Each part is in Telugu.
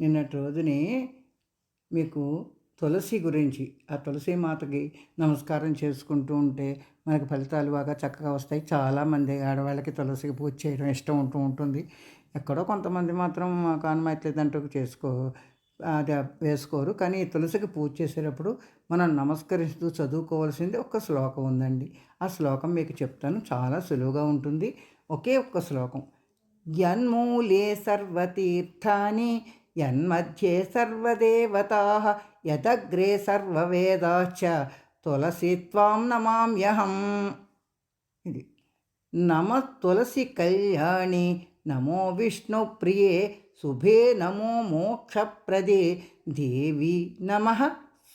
నిన్నటి రోజునే మీకు తులసి గురించి ఆ తులసి మాతకి నమస్కారం చేసుకుంటూ ఉంటే మనకు ఫలితాలు బాగా చక్కగా వస్తాయి. చాలామంది ఆడవాళ్ళకి తులసికి పూజ చేయడం ఇష్టం ఉంటూ ఉంటుంది. ఎక్కడో కొంతమంది మాత్రం కానుమైట్లేదంటూ చేసుకో అది వేసుకోరు. కానీ ఈ తులసికి పూజ చేసేటప్పుడు మనం నమస్కరిస్తూ చదువుకోవాల్సింది ఒక శ్లోకం ఉందండి. ఆ శ్లోకం మీకు చెప్తాను. చాలా సులువుగా ఉంటుంది. ఒకే ఒక్క శ్లోకం. యన్మూలే సర్వతీర్థాని యన్మధ్యే సర్వదేవతా యదగ్రే సర్వవేదాశ్చ తులసి త్వాం నమామ్యహం. ఇది నమ తులసి కళ్యాణి నమో విష్ణు ప్రియే శుభే నమో మోక్షప్రదే దేవి నమ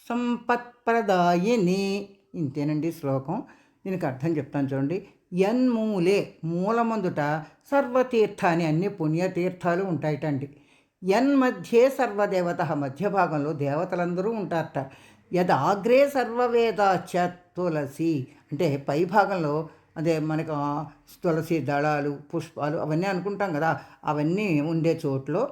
సంపత్ప్రదాయిని. ఇంతేనండి శ్లోకం. దీనికి అర్థం చెప్తాను చూడండి. యన్మూలే మూలమందుట సర్వతీర్థాన్ని అన్ని పుణ్యతీర్థాలు ఉంటాయిటండి. యన్మధ్యే సర్వదేవత. మధ్య భాగంలో దేవతలందరూ ఉంటారట. యదాగ్రే సర్వవేదాచ తులసి. అంటే పై భాగంలో అదే మనకు తులసి దళాలు పుష్పాలు అవన్నీ అనుకుంటాం కదా. అవన్నీ ఉండే చోట్లో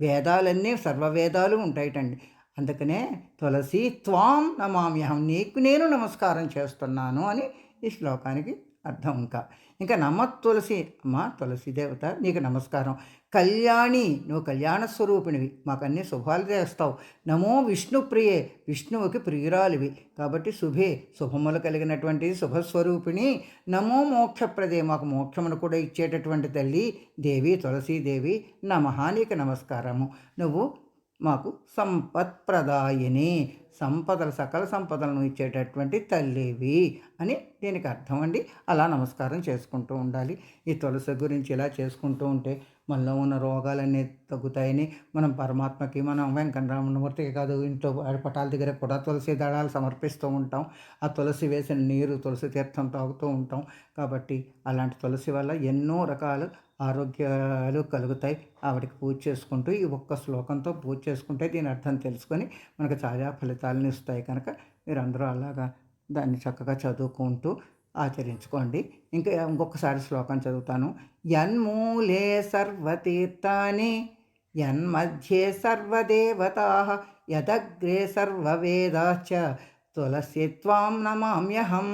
వేదాలన్నీ సర్వవేదాలు ఉంటాయిటండి. అందుకనే తులసి త్వాం నమామ్యహం. నీకు నేను నమస్కారం చేస్తున్నాను అని ఈ శ్లోకానికి అర్థం ఇంకా ఇంకా నమ తులసి అమ్మ తులసి దేవత నీకు నమస్కారం. కళ్యాణి నువ్వు కళ్యాణ స్వరూపిణివి మాకు అన్ని శుభాలు చేస్తావు నమో విష్ణుప్రియే విష్ణువుకి ప్రియురాలివి. కాబట్టి శుభే శుభములు కలిగినటువంటి శుభస్వరూపిణి. నమో మోక్షప్రదే మాకు మోక్షమును కూడా ఇచ్చేటటువంటి తల్లి దేవి తులసీదేవి. నమ నీకు నమస్కారము. నువ్వు మాకు సంపత్ప్రదాయని. సంపదలు సకల సంపదలను ఇచ్చేటటువంటి తల్లివి. అని దీనికి అర్థం అండి. అలా నమస్కారం చేసుకుంటూ ఉండాలి. ఈ తులసి గురించి ఇలా చేసుకుంటూ ఉంటే మనలో ఉన్న రోగాలన్నీ తగ్గుతాయని మనం పరమాత్మకి మనం వెంకటరామమూర్తికి కాదు ఇంట్లో పటాల దగ్గర కూడా తులసి దళాలు సమర్పిస్తూ ఉంటాం. ఆ తులసి వేసిన నీరు తులసి తీర్థం తాగుతూ ఉంటాం. కాబట్టి అలాంటి తులసి వల్ల ఎన్నో రకాలు ఆరోగ్యాలు కలుగుతాయి. ఆవిడకి పూజ చేసుకుంటూ ఈ ఒక్క శ్లోకంతో పూజ చేసుకుంటే దీని అర్థం తెలుసుకొని మనకు చాలా ఫలితాలను ఇస్తాయి కనుక మీరు అందరూ అలాగా దాన్ని చక్కగా చదువుకుంటూ ఆచరించుకోండి. ఇంకా ఇంకొకసారి శ్లోకం చదువుతాను. యన్మూలే సర్వతీర్థాని యన్మధ్యే సర్వదేవతా యదగ్రే సర్వవేదాచ తులసి త్వాం నమామ్యహం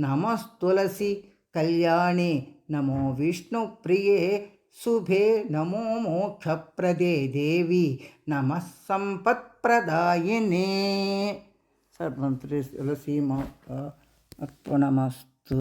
నమస్తులసి కళ్యాణి నమో విష్ణుప్రియే శుభే నమో మోక్షప్రదే దేవి నమ సంపత్ప్రదాయినే. सर्वं त्रिलसीमत्पणमस्तु